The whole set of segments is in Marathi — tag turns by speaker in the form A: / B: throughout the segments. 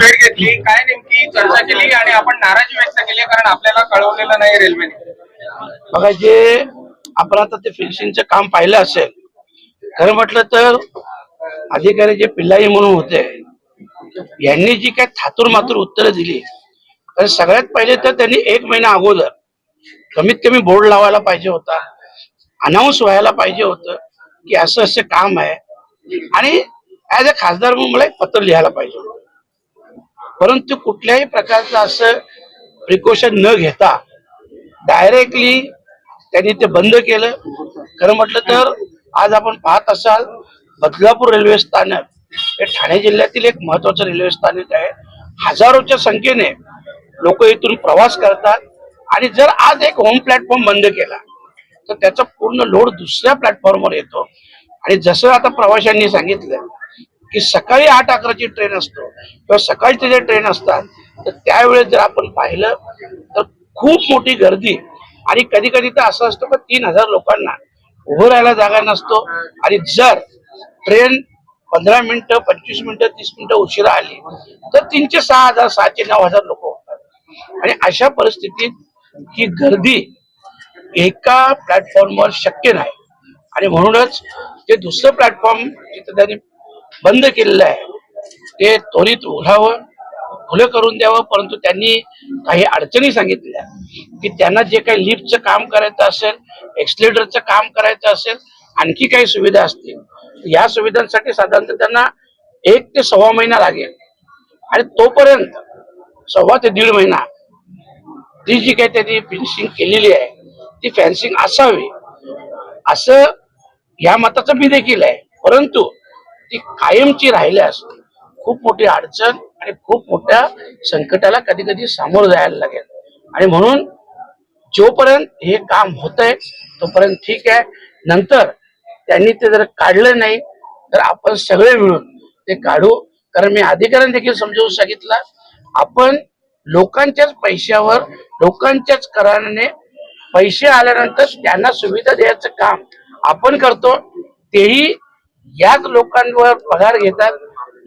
A: भेट घेतली काय नेमकी चर्चा केली आणि आपण नाराजी व्यक्त केली कारण आपल्याला कळवलेलं नाही रेल्वेने.
B: बघा जे आपण आता ते फिनिशिंगचं काम पाहिलं असेल खरं म्हटलं तर अधिकारी जे पिल्लाई म्हणून होते यांनी जी काय थातूर मातूर उत्तरं दिली तर सगळ्यात पहिले तर त्यांनी एक महिना अगोदर कमीत कमी बोर्ड लावायला पाहिजे होता अनाऊन्स व्हायला पाहिजे होतं की असं असं काम आहे आणि ऍज अ खासदार म्हणून मला एक पत्र लिहायला पाहिजे होतं. परंतु कुठल्याही प्रकारचं असं प्रिकॉशन न घेता डायरेक्टली त्यांनी ते बंद केलं. खरं म्हटलं तर आज आपण पाहत असाल बदलापूर रेल्वे स्थानक हे ठाणे जिल्ह्यातील एक महत्वाचं रेल्वे स्थानक आहे. हजारोच्या संख्येने लोक इथून प्रवास करतात आणि जर आज एक होम प्लॅटफॉर्म बंद केला तर त्याचा पूर्ण लोड दुसऱ्या प्लॅटफॉर्मवर येतो. आणि जसं आता प्रवाशांनी सांगितलं की सकाळी आठ अकराची ट्रेन असतो. किंवा सकाळचे जे ट्रेन असतात तर त्यावेळेस जर आपण पाहिलं तर खूप मोठी गर्दी. आणि कधी कधी तर असं असतं की तीन हजार लोकांना उभं राहायला जागा नसतो. आणि जर ट्रेन पंधरा मिनिटं पंचवीस मिनिटं तीस मिनिटं उशिरा आली तर तीनशे सहा हजार सहाशे नऊ हजार लोक होतात आणि अशा परिस्थितीत ही गर्दी एका प्लॅटफॉर्मवर शक्य नाही. आणि म्हणूनच ते दुसरं प्लॅटफॉर्म जिथं त्यांनी बंद केलेलं आहे. ते त्वरित उघडावं खुलं करून द्यावं परंतु त्यांनी काही अडचणी सांगितल्या की त्यांना जे काही लिफ्टचं काम करायचं असेल एक्सलेटरचं काम करायचं असेल आणखी काही सुविधा असतील. या सुविधांसाठी साधारणतः त्यांना एक ते सव्वा महिना लागेल. आणि तोपर्यंत सव्वा ते दीड महिना ती जी काही त्यांनी फिनिशिंग केलेली आहे ती फॅन्सिंग असावी. असं या मताचं मी देखील आहे. परंतु ती कायमची राहिल्यास खूप मोठी अडचण आणि खूप मोठ्या संकटाला कधी कधी सामोरं जायला लागेल. आणि म्हणून जोपर्यंत हे काम होत आहे तोपर्यंत ठीक आहे. नंतर त्यांनी ते जर काढलं नाही तर आपण सगळे मिळून ते काढू. कारण मी अधिकाऱ्यांनी देखील समजावून सांगितलं आपण लोकांच्याच पैशावर लोकांच्याच कराने पैसे आल्यानंतर त्यांना सुविधा द्यायचं काम आपण करतो तेही याच लोकांवर पगार घेतात.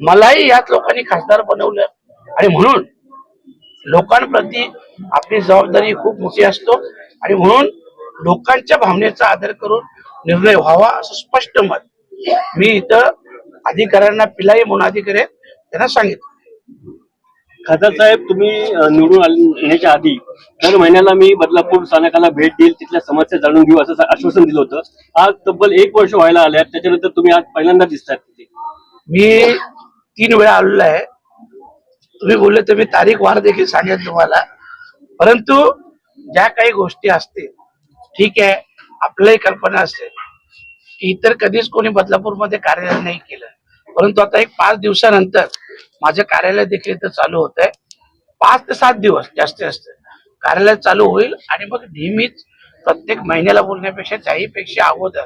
B: मलाही याच लोकांनी खासदार बनवलं. आणि म्हणून लोकांप्रती आपली जबाबदारी खूप मोठी असतो. आणि म्हणून लोकांच्या भावनेचा आदर करून निर्णय व्हावा असं स्पष्ट मत मी इथं अधिकाऱ्यांना पिलाई म्हणून अधिकारी त्यांना सांगितलं.
C: खासदार साहेब तुम्ही निवडून येण्याच्या आधी दर महिन्याला मी बदलापूर स्थानकाला भेट देईल तिथल्या समस्या जाणून घेऊ असं आश्वासन दिलं होतं. आज तब्बल एक वर्ष व्हायला आल्या त्याच्यानंतर तुम्ही आज पहिल्यांदा दिसतात तिथे.
B: मी तीन वेळा आलेलो आहे. तुम्ही बोलले तर मी तारीख वार देखील सांगेन तुम्हाला. परंतु ज्या काही गोष्टी असतील ठीक आहे आपल्याही कल्पना असेल की इतर कधीच कोणी बदलापूरमध्ये कार्य नाही केलं. परंतु आता एक पाच दिवसानंतर माझं कार्यालय देखील इथं चालू होत आहे पाच ते सात दिवस जास्तीत जास्त. कार्यालय चालू होईल आणि मग नेहमीच प्रत्येक महिन्याला बोलण्यापेक्षा त्याहीपेक्षा अगोदर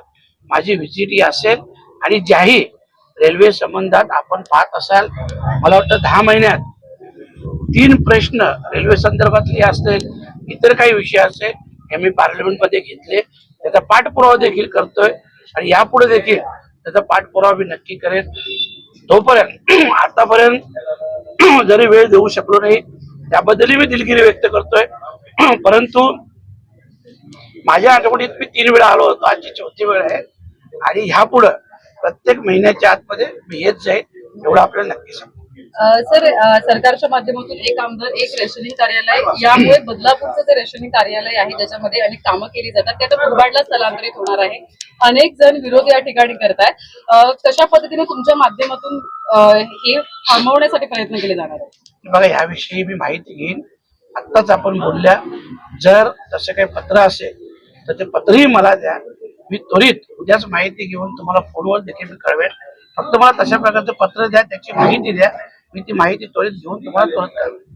B: माझी व्हिजिट ही असेल आणि ज्याही रेल्वे संबंधात आपण पाहत असाल मला वाटतं दहा महिन्यात तीन प्रश्न रेल्वे संदर्भातले असतील इतर काही विषय असेल हे मी पार्लमेंटमध्ये घेतले. त्याचा पाठपुरावा देखील करतोय आणि यापुढे देखील त्याचा पाठपुरावा मी नक्की करेन. तोपर्यंत आतापर्यंत जरी वेळ देऊ शकलो नाही त्याबद्दलही मी दिलगिरी व्यक्त करतोय. परंतु माझ्या आठवणीत मी तीन वेळा आलो होतो. आजची चौथी वेळ आहे. आणि ह्या पुढं प्रत्येक महिन्याच्या आतमध्ये मी येत जाईल एवढं आपल्याला नक्की सांगतो.
D: सर सरकारच्या माध्यमातून एक आमदार एक रेशनिंग कार्यालय यामुळे बदलापूरचं जे रेशनिंग कार्यालय आहे ज्याच्यामध्ये अनेक कामं केली जातात ते आता मुरबाडला स्थलांतरित होणार आहे. अनेक जण विरोध या ठिकाणी करतायत. कशा पद्धतीने तुमच्या माध्यमातून हे थांबवण्यासाठी प्रयत्न केले जाणार आहेत?
B: बघा याविषयी मी माहिती घेईन. आत्ताच आपण बोलल्या जर तसं काही पत्र असेल तर ते पत्रही मला द्या. मी त्वरित उद्याच माहिती घेऊन तुम्हाला फोनवर देखील मी कळवेन. फक्त मला तशा प्रकारचं पत्र द्या त्याची माहिती द्या. मी ती माहिती त्वरित घेऊन तुम्हाला त्वरित कळवेन